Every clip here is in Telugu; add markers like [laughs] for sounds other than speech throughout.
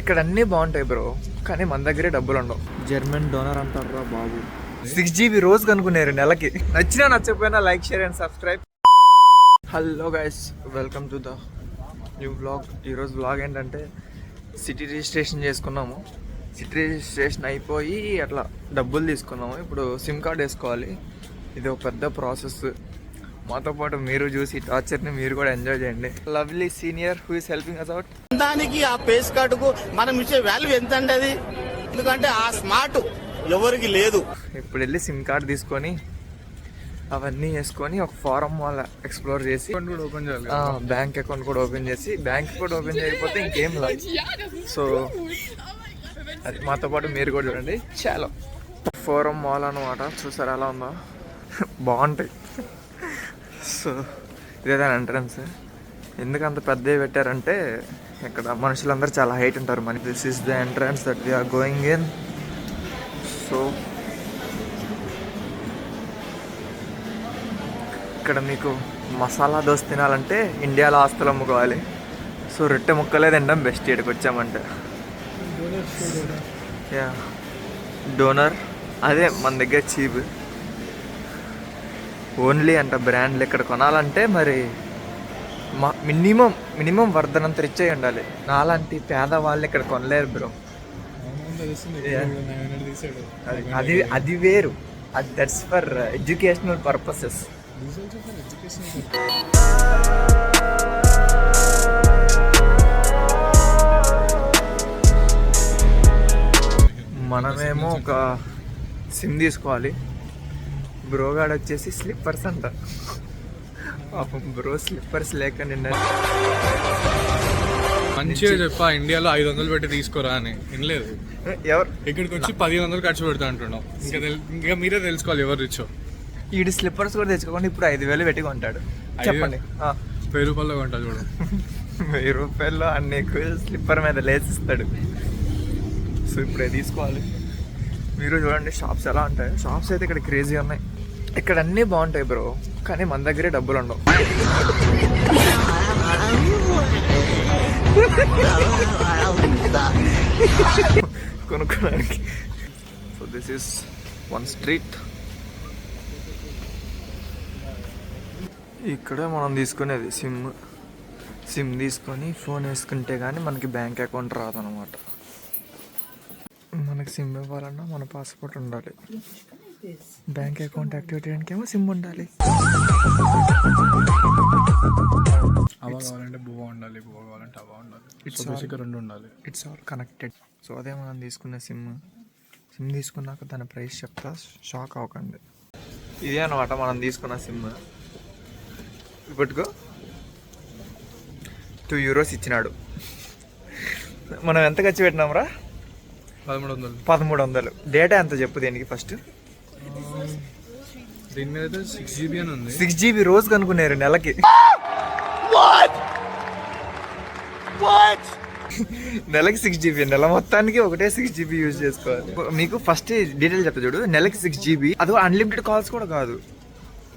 ఇక్కడ అన్నీ బాగుంటాయి బ్రో కానీ మన దగ్గరే డబ్బులు ఉండవు. జర్మన్ డోనర్ అంటారా బాబు. సిక్స్ జీబీ రోజు కనుక్కున్నారు నెలకి. నచ్చినా నచ్చకపోయినా like share and subscribe. Hello guys welcome to the new blog ఈరోజు బ్లాగ్ ఏంటంటే సిటీ రిజిస్ట్రేషన్ చేసుకున్నాము. సిటీ రిజిస్ట్రేషన్ అయిపోయి అట్లా డబ్బులు తీసుకున్నాము. ఇప్పుడు సిమ్ కార్డ్ వేసుకోవాలి. ఇది ఒక పెద్ద ప్రాసెస్ మాతో పాటు మీరు చూసి ఈ టార్చర్ని మీరు కూడా ఎంజాయ్ చేయండి. Lovely senior who is helping us out దానికి ఆ పేస్ కార్డుకు మనం ఇచ్చే వాల్యూ ఎంత అండి అది? ఎందుకంటే ఆ స్మార్ట్ ఎవరికి లేదు. ఇప్పుడు వెళ్ళి సిమ్ కార్డ్ తీసుకొని అవన్నీ వేసుకొని ఒక ఫారం వాళ్ళ ఎక్స్ప్లోర్ చేసి కూడా ఓపెన్ చేయాలి బ్యాంక్ అకౌంట్ కూడా ఓపెన్ చేసి బ్యాంక్ కూడా ఓపెన్ చేయకపోతే ఇంకేం లేదు సో అది మాతో పాటు మీరు కూడా చూడండి. చాలా ఫోరం మాల్ అనమాట చూసారు ఎలా ఉందో? [laughs] బాగుంటాయి. సో ఇదేదా ఎంట్రన్స్ ఎందుకు అంత పెద్దవి పెట్టారంటే ఇక్కడ మనుషులందరూ చాలా హైట్ ఉంటారు. మనకి this is the entrance that we're going in so ఇక్కడ మీకు మసాలా దోశ తినాలంటే ఇండియాలో ఆస్తులు అమ్ముకోవాలి. సో రొట్టె ముక్కలే తినడం బెస్ట్ ఇక్కడికి వచ్చామంటే. యా డోనర్ అదే మన దగ్గర చీప్ ఓన్లీ అంట బ్రాండ్లు ఇక్కడ కొనాలంటే మరి మా మినిమం మినిమం వర్ధనంత రిచ్ అయి ఉండాలి. నాలాంటి పేదవాళ్ళు ఇక్కడ కొనలేరు బ్రో. అది అది అది వేరు. అది దట్స్ ఫర్ ఎడ్యుకేషనల్ పర్పసెస్ మనమేమో ఒక సిమ్ తీసుకోవాలి. బ్రోగాడ్ వచ్చేసి స్లిప్పర్స్ అంట. పాపం బ్రో స్లిప్పర్స్ లేక నిన్న మంచిగా చెప్పా ఇండియాలో ఐదు వందలు పెట్టి తీసుకోరా అని. వినలేదు. ఎవరు? ఇక్కడికి వచ్చి పదిహేను వందలు ఖర్చు పెడతా అంటున్నాం ఇంకా ఇంకా మీరే తెలుసుకోవాలి ఎవరు రిచ్చో ఈడు స్లిప్పర్స్ కూడా తెచ్చుకోకుండా ఇప్పుడు ఐదు వేలు పెట్టి కొంటాడు. చెప్పండి. వెయ్యి రూపాయల్లో కొంటా చూడు. వెయ్యి రూపాయల్లో అన్ని స్లిప్పర్ మీద లేసిస్తాడు. సో ఇప్పుడే తీసుకోవాలి. మీరు చూడండి షాప్స్ ఎలా ఉంటాయి. షాప్స్ అయితే ఇక్కడ క్రేజీ ఉన్నాయి. ఇక్కడ అన్నీ బాగుంటాయి బ్రో కానీ మన దగ్గరే డబ్బులు ఉండవు. కొనుక్కోడానికి. So this is one street ఇక్కడ మనం తీసుకునేది సిమ్ సిమ్ తీసుకొని ఫోన్ వేసుకుంటే కానీ మనకి బ్యాంక్ అకౌంట్ రాదనమాట మనకి సిమ్ ఇవ్వాలన్నా మన పాస్పోర్ట్ ఉండాలి. బ్యాంక్ అకౌంట్ యాక్టివేట్ చేయడానికి ఏమో సిమ్ ఉండాలి. అవ కావాలంటే ఉండాలి కావాలంటే అవ ఉండాలి. It's సో all- బేసిక్గా రెండు ఉండాలి. ఇట్స్ ఆల్ కనెక్టెడ్ సో అదే మనం తీసుకున్న సిమ్ సిమ్ తీసుకున్నాక దాని ప్రైస్ చెప్తా షాక్ అవ్వకండి. ఇదే అనమాట మనం తీసుకున్న సిమ్ ఇప్పటికో. టూ యూరోస్ ఇచ్చినాడు. మనం ఎంత ఖర్చు పెట్టినాంరా? పదమూడు వందలు పదమూడు వందలు డేటా ఎంత చెప్పు దీనికి ఫస్ట్? దీని మీద అయితే సిక్స్ జీబీ అని ఉంది. సిక్స్ జీబీ రోజు కనుక్కున్నారు నెలకి. నెలకి సిక్స్ జీబీ నెల మొత్తానికి ఒకటే సిక్స్ జీబీ యూజ్ చేసుకోవాలి. మీకు ఫస్ట్ డీటెయిల్ చెప్తా చూడు. నెలకి సిక్స్ జీబీ అది అన్లిమిటెడ్ కాల్స్ కూడా కాదు.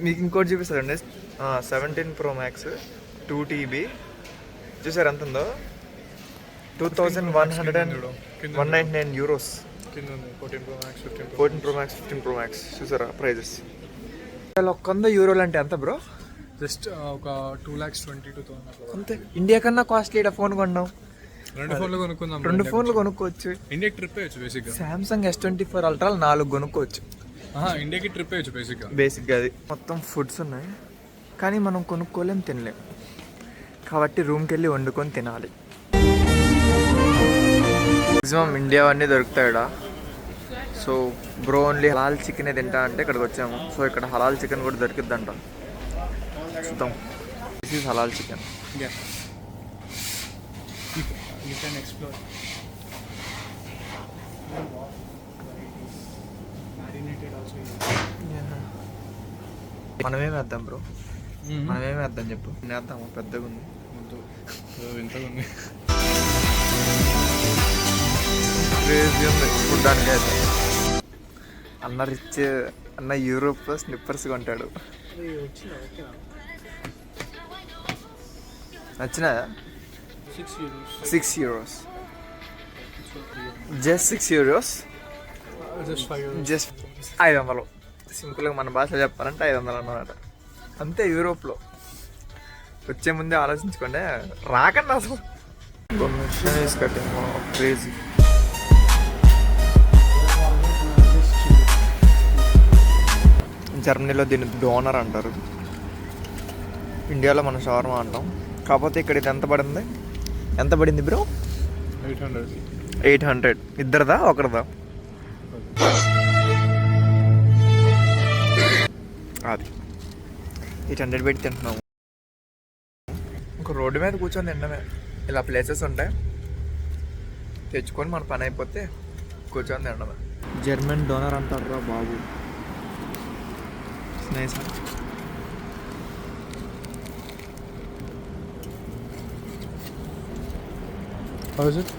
మీకు ఇంకోటి చూపిస్తాడండి seventeen pro max two TB చూసారు ఎంత ఉందో two thousand one hundred and one ninety nine euros fourteen pro max fifteen pro fourteen pro max fifteen pro max చూసారా ప్రైజెస్ ఒక్క వంద యూరోలు అంటే ఎంత బ్రో జస్ట్ ఒక two lakhs twenty two thousand అంతే. ఇండియా కన్నా కాస్ట్లీ ఫోన్ కొన్నాం? రెండు ఫోన్లు కొనుక్కుందాం రెండు ఫోన్లు కొనుక్కోవచ్చు. ఇండియాకి ట్రిప్ వేయచ్చు బేసిక్గా Samsung S twenty four ultra నాలుగు కొనుక్కోవచ్చు. ఇండియాకి ట్రిప్ వేయచ్చు బేసిక్గా బేసిక్గా అది. మొత్తం ఫుడ్స్ ఉన్నాయి. కానీ మనం కొనుక్కోలేం తినలేం. కాబట్టి రూమ్కి వెళ్ళి వండుకొని తినాలి. మ్యాక్సిమం ఇండియా అన్నీ దొరుకుతాయి సో బ్రో ఓన్లీ హలాల్ చికెనే తింటా అంటే ఇక్కడికి వచ్చాము. సో ఇక్కడ హలాల్ చికెన్ కూడా దొరికిద్దంట. చూద్దాం. This is halal chicken Yeah. You, you can explore. Marinated also. మనమేం వేద్దాం బ్రో మనమేం వేద్దాం చెప్పు. వేద్దాము పెద్దగా ఉంది వింతగా ఉంది క్రేజీ ఉంది. చూడ్డానికి అయితే అన్న రిచ్ అన్న యూరోప్ స్లిప్పర్స్ కొంటాడు. నచ్చినాయా? Six euros just six euros just ఐదు వందలు. సింపుల్గా మన భాషలో చెప్పాలంటే ఐదు వందలు అన్నమాట అంతే యూరోప్లో వచ్చే ముందే ఆలోచించుకోండి. రాకండి అసలు. కటింగ్ క్రేజీ జర్మనీలో దీన్ని డోనర్ అంటారు. ఇండియాలో మనం షవర్మా అంటాం. కాకపోతే ఇక్కడ ఇది ఎంత పడింది? ఎంత పడింది bro? Eight hundred. Eight hundred ఇద్దరిదా? ఒకరిదా? అది. ఎయిట్ హండ్రెడ్ పెట్టి తింటున్నాము. ఒక రోడ్డు మీద కూర్చొని తినడమే. ఇలా ప్లేసెస్ ఉంటాయి తెచ్చుకొని మన పని అయిపోతే కూర్చొని తినడమే. జర్మన్ డోనర్ అంటారా బాబు. Nice how is it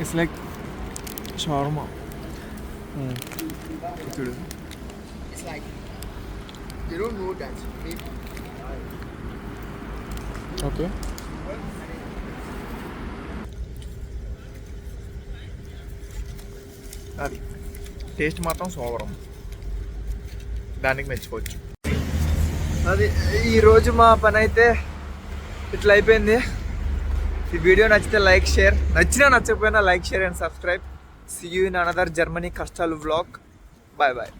it's like shawarma చూడు It's like you don't know that. Maybe okay అది టేస్ట్ మాత్రం సోవరం దానికి మెచ్చుకోవచ్చు. అది ఈరోజు మా పని అయితే ఇట్లా అయిపోయింది. ఈ వీడియో నచ్చితే లైక్ షేర్. నచ్చినా నచ్చకపోయినా like share and subscribe. See you in another Germany కష్టాలు వ్లాగ్ బాయ్ బాయ్